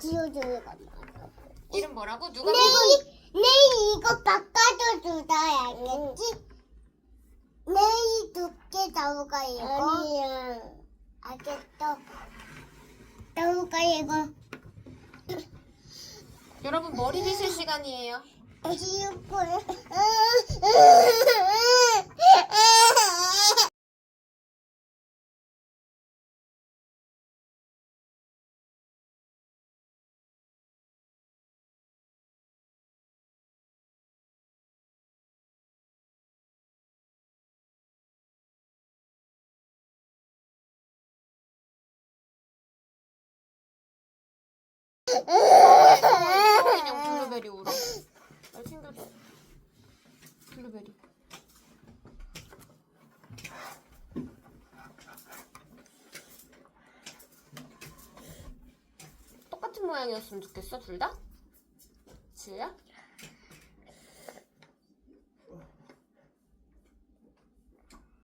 지워줘야 돼. 이름 뭐라고? 누가 내일 내일 이거 바꿔줘 주다 알겠지? 내일 두께 나오가 이거. 아니야. 알겠어. 나오가 이거 여러분 머리 빗을 시간이에요. 거 야. 인형 블루베리 울어. 빨리 챙겨줘. 블루베리. 똑같은 모양이었으면 좋겠어, 둘 다? 지우야?